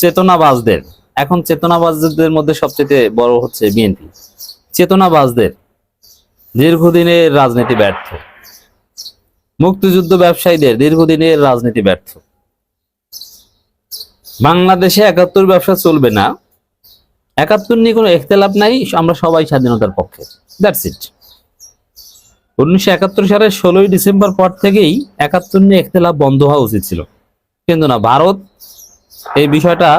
চেতনাবাজদের। এখন চেতনাবাজদের মধ্যে সবচেয়ে বড় হচ্ছে বিএনপি। চেতনাবাজদের দীর্ঘদিনের রাজনীতি ব্যর্থ। মুক্তিযুদ্ধ ব্যবসায়ীদের দীর্ঘদিনের রাজনীতি ব্যর্থ। বাংলাদেশে একাত্তর ব্যবসা চলবে না। একাত্তর নিয়ে কোনো একতেলাপ নাই, আমরা সবাই স্বাধীনতার পক্ষে। দ্যাটস ইট উনিশশো একাত্তর সালের ষোলোই ডিসেম্বর পর থেকেই একাত্তর নিয়ে একতেলাপ বন্ধ হওয়া উচিত ছিল। কিন্তু না, ভারত এই বিষয়টা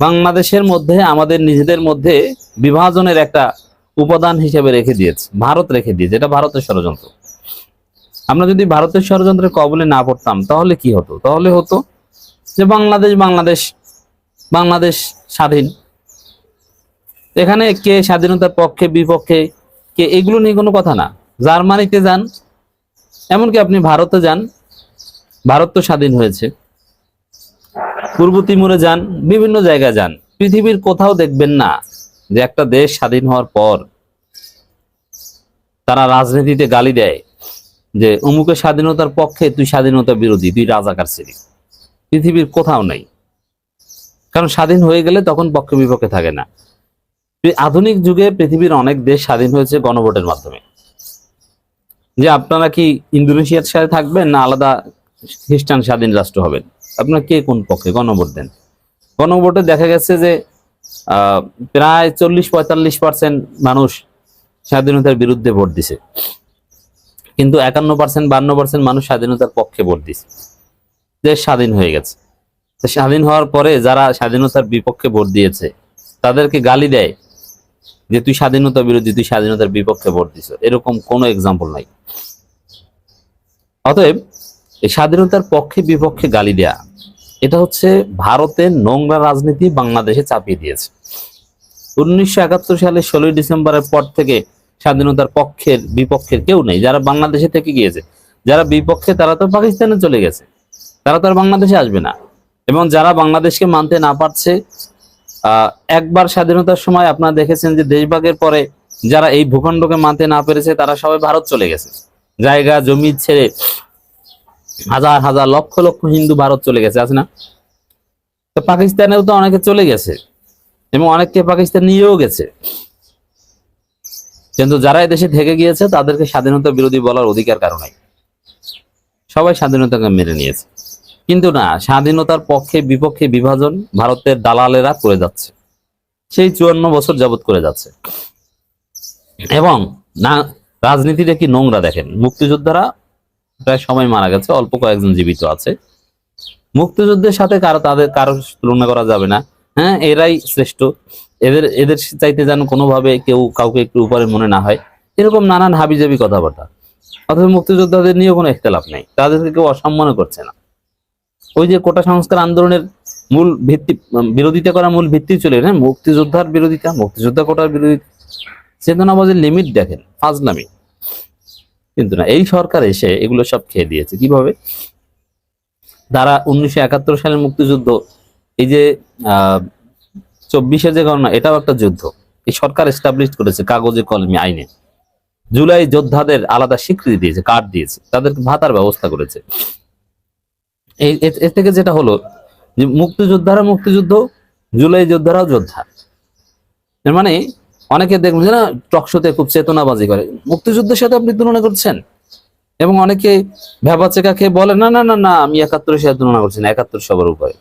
বাংলাদেশের মধ্যে, আমাদের নিজেদের মধ্যে বিভাজনের একটা উপাদান হিসেবে রেখে দিয়েছে, ভারত রেখে দিয়েছে, এটা ভারতের ষড়যন্ত্র। আমরা যদি ভারতের ষড়যন্ত্রের কবলে না পড়তাম, তাহলে কি হতো? তাহলে হতো যে বাংলাদেশ বাংলাদেশ বাংলাদেশ স্বাধীন। এখানে কে স্বাধীনতার পক্ষে, বিপক্ষে, কে, এগুলো নিয়ে কোনো কথা না। জার্মানিতে যান, এমনকি আপনি ভারতে যান, ভারত তো স্বাধীন হয়েছে। পূর্ব তিমুরে যান, বিভিন্ন জায়গায় যান, পৃথিবীর কোথাও দেখবেন না যে একটা দেশ স্বাধীন হওয়ার পর তারা রাজনীতিতে গালি দেয় যে, অমুকের স্বাধীনতার পক্ষে তুই স্বাধীনতা বিরোধী, তুই রাজাকার ছিলি। পৃথিবীর কোথাও নাই। কারণ স্বাধীন হয়ে গেলে তখন পক্ষে বিপক্ষে থাকে না। আধুনিক যুগে পৃথিবীর অনেক দেশ স্বাধীন হয়েছে গণভোটের মাধ্যমে। যে, আপনারা কি ইন্দোনেশিয়ার সাথে থাকবেন না আলাদা খ্রিস্টান স্বাধীন রাষ্ট্র হবেন? আপনারা কে কোন পক্ষে? গণভোট দেন। গণভোটে দেখা গেছে যে প্রায় চল্লিশ পঁয়তাল্লিশ পার্সেন্ট মানুষ স্বাধীনতার বিরুদ্ধে ভোট দিছে। কিন্তু একান্ন পার্সেন্ট বান্ন পার্সেন্ট মানুষ স্বাধীনতার পক্ষে ভোট দিছে। দেশ স্বাধীন হয়ে গেছে। স্বাধীন হওয়ার পরে যারা স্বাধীনতার বিপক্ষে ভোট দিয়েছে, তাদেরকে গালি দেয় যে, তুই স্বাধীনতা বিরোধী, তুই স্বাধীনতার বিপক্ষে ভোট দিছ। এরকম কোনো এক্সাম্পল নাই। অতএব, এই স্বাধীনতার পক্ষে বিপক্ষে গালি দেয়া এটা হচ্ছে ভারতের নোংরা রাজনীতি বাংলাদেশে চাপিয়ে দিয়েছে। উনিশশো একাত্তর সালে ষোলোই ডিসেম্বরের পর থেকে স্বাধীনতার পক্ষের বিপক্ষের কেউ নেই। যারা বাংলাদেশে থেকে গিয়েছে, যারা বিপক্ষে, তারা তো পাকিস্তানে চলে গেছে। তারা তো আর বাংলাদেশে আসবে না। এবং যারা বাংলাদেশকে মানতে না পারছে একবার স্বাধীনতার সময় আপনারা দেখেছেন যে দেশভাগের পরে যারা এই ভূখণ্ডকে মানতে না পেরেছে, তারা সবাই ভারত চলে গেছে। জায়গা, জমি ছেড়ে হাজার হাজার, লক্ষ লক্ষ হিন্দু ভারত চলে গেছে, আছে না? তো পাকিস্তানেও তো অনেকে চলে গেছে এবং অনেককে পাকিস্তান নিয়েও গেছে। কিন্তু যারা এদেশে থেকে গিয়েছে, তাদেরকে স্বাধীনতা বিরোধী বলার অধিকার কারও নাই। সবাই স্বাধীনতাকে মেনে নিয়েছে। কিন্তু না, স্বাধীনতার পক্ষে, বিপক্ষে বিভাজন ভারতের দালালেরা করে যাচ্ছে। সেই চুয়ান্ন বছর যাবত করে যাচ্ছে। এবং না রাজনীতিটা কি নোংরা দেখেন, মুক্তিযোদ্ধারা প্রায় সময় মারা গেছে, অল্প কয়েকজন জীবিত আছে। মুক্তিযুদ্ধের সাথে কারও তাদের, কারও তুলনা করা যাবে না। হ্যাঁ এরাই শ্রেষ্ঠ। এদের এদের চাইতে যেন কোনোভাবে কেউ কাউকে একটু উপরে মনে না হয়, এরকম নানান হাবিজাবি কথাবার্তা। অথবা মুক্তিযোদ্ধাদের নিয়েও কোনো একতলাপ নেই। তাদেরকে কেউ অসম্মান করছে না। ওই যে কোটা সংস্কার আন্দোলনের মূল ভিত্তি, বিরোধিতা করা মূল ভিত্তি চলে হ্যাঁ মুক্তিযোদ্ধার বিরোধিতা, মুক্তিযোদ্ধা কোটার বিরোধিতা। চেতনাবাজের লিমিট দেখেন, ফাজলামি। কিন্তু না, এই সরকার এসে এগুলো সব খেয়ে দিয়েছে। কীভাবে? তারা উনিশশো একাত্তর সালের মুক্তিযুদ্ধ, এই যে আহ চব্বিশে যে ঘটনা এটাও একটা যুদ্ধ। এই সরকার এস্টাবলিশ করেছে কাগজে কলমে, আইনে। জুলাই যোদ্ধাদের আলাদা স্বীকৃতি দিয়েছে কার্ড দিয়েছে। তাদেরকে ভাতার ব্যবস্থা করেছে। এই এর থেকে যেটা হলো, যে মুক্তিযোদ্ধারা মুক্তিযুদ্ধ, জুলাই যোদ্ধারাও যোদ্ধা। মানে অনেকে দেখবেন যে না টকশোতে খুব চেতনাবাজি করে। মুক্তিযুদ্ধের সাথে আপনি তুলনা করছেন? এবং অনেকে ভেবা চেকা খেয়ে বলে, না না না না, আমি একাত্তরের সাথে তুলনা করছি না, একাত্তর সবার উপরে।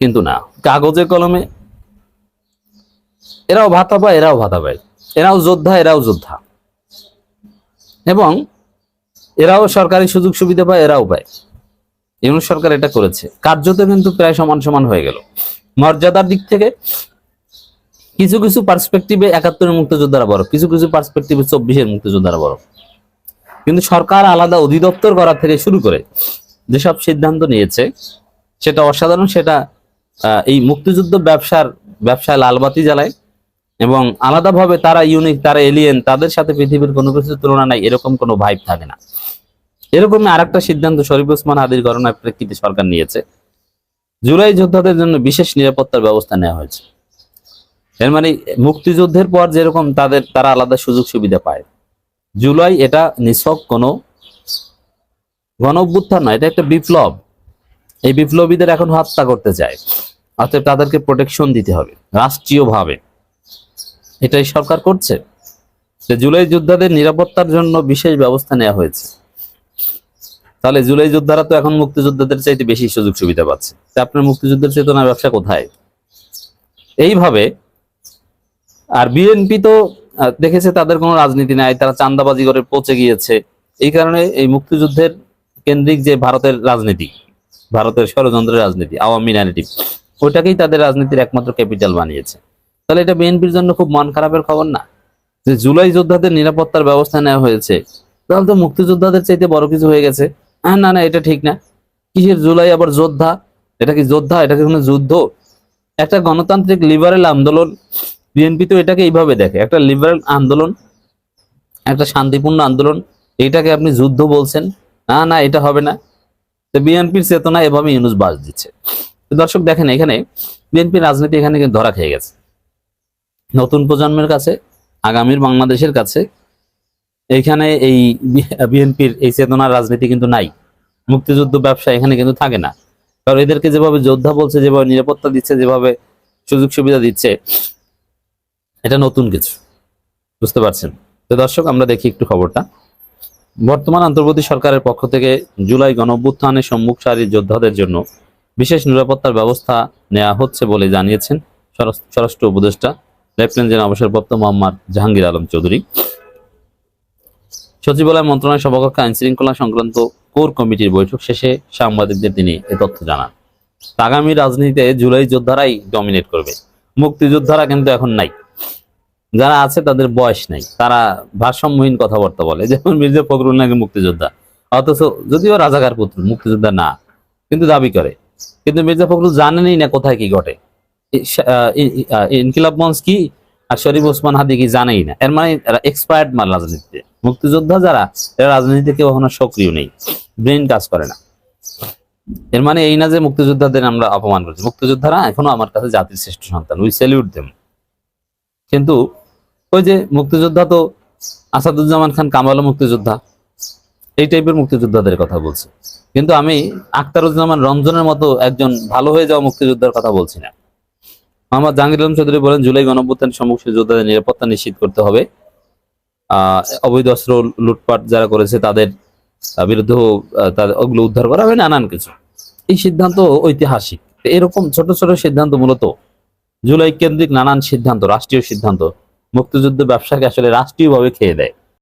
কিন্তু না, কাগজে কলমে এরাও ভাতা পায়, এরাও ভাতা পায়। এরাও যোদ্ধা এরাও যোদ্ধা। এবং এরাও সরকারি সুযোগ সুবিধা পায়, এরাও পায়। ইউনুস সরকার এটা করেছে। কার্যত কিন্তু প্রায় সমান সমান হয়ে গেল। মর্যাদার দিক থেকে কিছু কিছু পার্সপেক্টিভে একাত্তরের মুক্তিযোদ্ধারা বড়, কিছু কিছু পার্সপেক্টিভে চব্বিশের মুক্তিযোদ্ধারা বড়। কিন্তু সরকার আলাদা অধিদপ্তর করা থেকে শুরু করে যেসব সিদ্ধান্ত নিয়েছে, সেটা অসাধারণ, সেটা এই মুক্তিযুদ্ধ ব্যবসার, ব্যবসায় লালবাতি জ্বালায় এবং আলাদাভাবে তারা ইউনিক তারা এলিয়েন তাদের সাথে পৃথিবীর কোনো কিছুর তুলনা নাই, এরকম কোনো ভাইব থাকে না। এরকম আরেকটা সিদ্ধান্ত শরীফ ওসমান আদির ঘটনার প্রেক্ষিতে সরকার নিয়েছে। জুলাই যোদ্ধাদের জন্য বিশেষ নিরাপত্তার ব্যবস্থা নেওয়া হয়েছে। এর মানে মুক্তিযুদ্ধের পর যেরকম তাদের, তারা আলাদা সুযোগ সুবিধা পায়। জুলাই এটা নিছক কোনো গণ অভ্যুত্থান নয়, এটা একটা বিপ্লব। এই বিপ্লবীদের এখন হত্যা করতে চায় অর্থাৎ তাদেরকে প্রোটেকশন দিতে হবে, রাষ্ট্রীয়ভাবে। এটাই সরকার করছে। যে জুলাই যোদ্ধাদের নিরাপত্তার জন্য বিশেষ ব্যবস্থা নেওয়া হয়েছে। তাহলে জুলাই যোদ্ধারা তো এখন মুক্তিযোদ্ধাদের চাইতে বেশি সুযোগ সুবিধা পাচ্ছে। আপনার মুক্তিযুদ্ধের চেতনা ব্যবসা কোথায়? এইভাবে আর বিএনপি তো দেখেছে তাদের কোনো রাজনীতি নাই, তারা চান্দাবাজি করে পচে গিয়েছে। এই কারণে এই মুক্তিযুদ্ধের কেন্দ্রিক যে ভারতের রাজনীতি, ভারতের ষড়যন্ত্রের রাজনীতি, আওয়ামী ন্যারেটিভ ওইটাকেই তাদের রাজনীতির একমাত্র ক্যাপিটাল বানিয়েছে। তাহলে এটা বিএনপির জন্য খুব মন খারাপের খবর না? যে জুলাই যোদ্ধাদের নিরাপত্তার ব্যবস্থা নেওয়া হয়েছে, তাহলে তো মুক্তিযোদ্ধাদের চাইতে বড় কিছু হয়ে গেছে। হ্যাঁ না না, এটা ঠিক না। কিসের জুলাই আবার যোদ্ধা? এটা কি যোদ্ধা? এটা কি কোনো যুদ্ধ? একটা গণতান্ত্রিক লিবারেল আন্দোলন বিএনপি তো এটাকে এইভাবে দেখে, একটা লিবারেল আন্দোলন, একটা শান্তিপূর্ণ আন্দোলন, এটাকে আপনি যুদ্ধ বলছেন। না না, এটা হবে না। তো বিএনপির চেতনা এভাবে ইউনুস বাস দিচ্ছে। দর্শক দেখেন, এখানে বিএনপির রাজনীতি এখানে ধরা খেয়ে গেছে। নতুন প্রজন্মের কাছে, আগামীর বাংলাদেশের কাছে এইখানে এই বিএনপির এই চেতনার রাজনীতি কিন্তু নাই। মুক্তিযুদ্ধ ব্যবসা এখানে কিন্তু থাকে না। কারণ এদেরকে যেভাবে যোদ্ধা বলছে, যেভাবে নিরাপত্তা দিচ্ছে, যেভাবে সুযোগ সুবিধা দিচ্ছে এটা নতুন কিছু। বুঝতে পারছেন? তো দর্শক, আমরা দেখি একটু খবরটা। বর্তমান অন্তর্বর্তী সরকারের পক্ষ থেকে জুলাই গণঅভ্যুত্থানের সম্মুখ সারির যোদ্ধাদের জন্য বিশেষ নিরাপত্তার ব্যবস্থা নেওয়া হচ্ছে বলে জানিয়েছেন স্বরাষ্ট্র উপদেষ্টা লেফটেন্যান্ট জেনারেল অবসরপ্রাপ্ত মোহাম্মদ জাহাঙ্গীর আলম চৌধুরী। সচিবালয় মন্ত্রণালয় সভাকক্ষে আইন শৃঙ্খলা সংক্রান্ত কোর কমিটির বৈঠক শেষে সাংবাদিকদের তিনি এ তথ্য জানান। আগামী রাজনীতিতে জুলাই যোদ্ধারাই ডমিনেট করবে। মুক্তিযোদ্ধারা কিন্তু এখন নাই। যারা আছে তাদের বয়স নাই। তারা ভারসাম্যহীন কথাবার্তা বলে। যেমন মির্জা ফখরুল নাকি মুক্তিযোদ্ধা। অথচ যদিও রাজাকার পুত্র, মুক্তিযোদ্ধা না, কিন্তু দাবি করে। কিন্তু মির্জা ফখরুল জানেনই না কোথায় কি ঘটে। ইনকিলাব মঞ্চ কি আর শরীফ ওসমান হাদি কি জানেই না। এর মানে এক্সপায়ার্ড মাল রাজনীতিতে। মুক্তিযোদ্ধা যারা, এরা রাজনীতিতে কেউ এখনও সক্রিয় নেই। ব্রেন কাজ করে না। এর মানে এই না যে মুক্তিযোদ্ধাদের আমরা অপমান করছি। মুক্তিযোদ্ধারা এখনও আমার কাছে জাতির শ্রেষ্ঠ সন্তান। উই স্যালিউট দেম কিন্তু ওই যে মুক্তিযোদ্ধা তো আসাদুজ্জামান খান কামালও মুক্তিযোদ্ধা এই টাইপের মুক্তিযোদ্ধাদের কথা বলছি। কিন্তু আমি আখতারুজ্জামান রঞ্জনের মতো একজন ভালো হয়ে যাওয়া মুক্তিযোদ্ধার কথা বলছি না। মোহাম্মদ জাহাঙ্গীর আলম চৌধুরী বলেন জুলাই গণঅভ্যুত্থান সম্মুখীন যোদ্ধাদের নিরাপত্তা নিশ্চিত করতে হবে। আহ অবৈধ অস্ত্র লুটপাট যারা করেছে তাদের আহ, বিরুদ্ধেও তাদের ওগুলো উদ্ধার করা হবে নানান কিছু। এই সিদ্ধান্ত ঐতিহাসিক। এরকম ছোট ছোট সিদ্ধান্ত মূলত জুলাই কেন্দ্রিক নানান সিদ্ধান্ত রাষ্ট্রীয় সিদ্ধান্ত মুক্তিযুদ্ধ ব্যবসাকে আসলে রাষ্ট্রীয়ভাবে খেয়ে দেয়।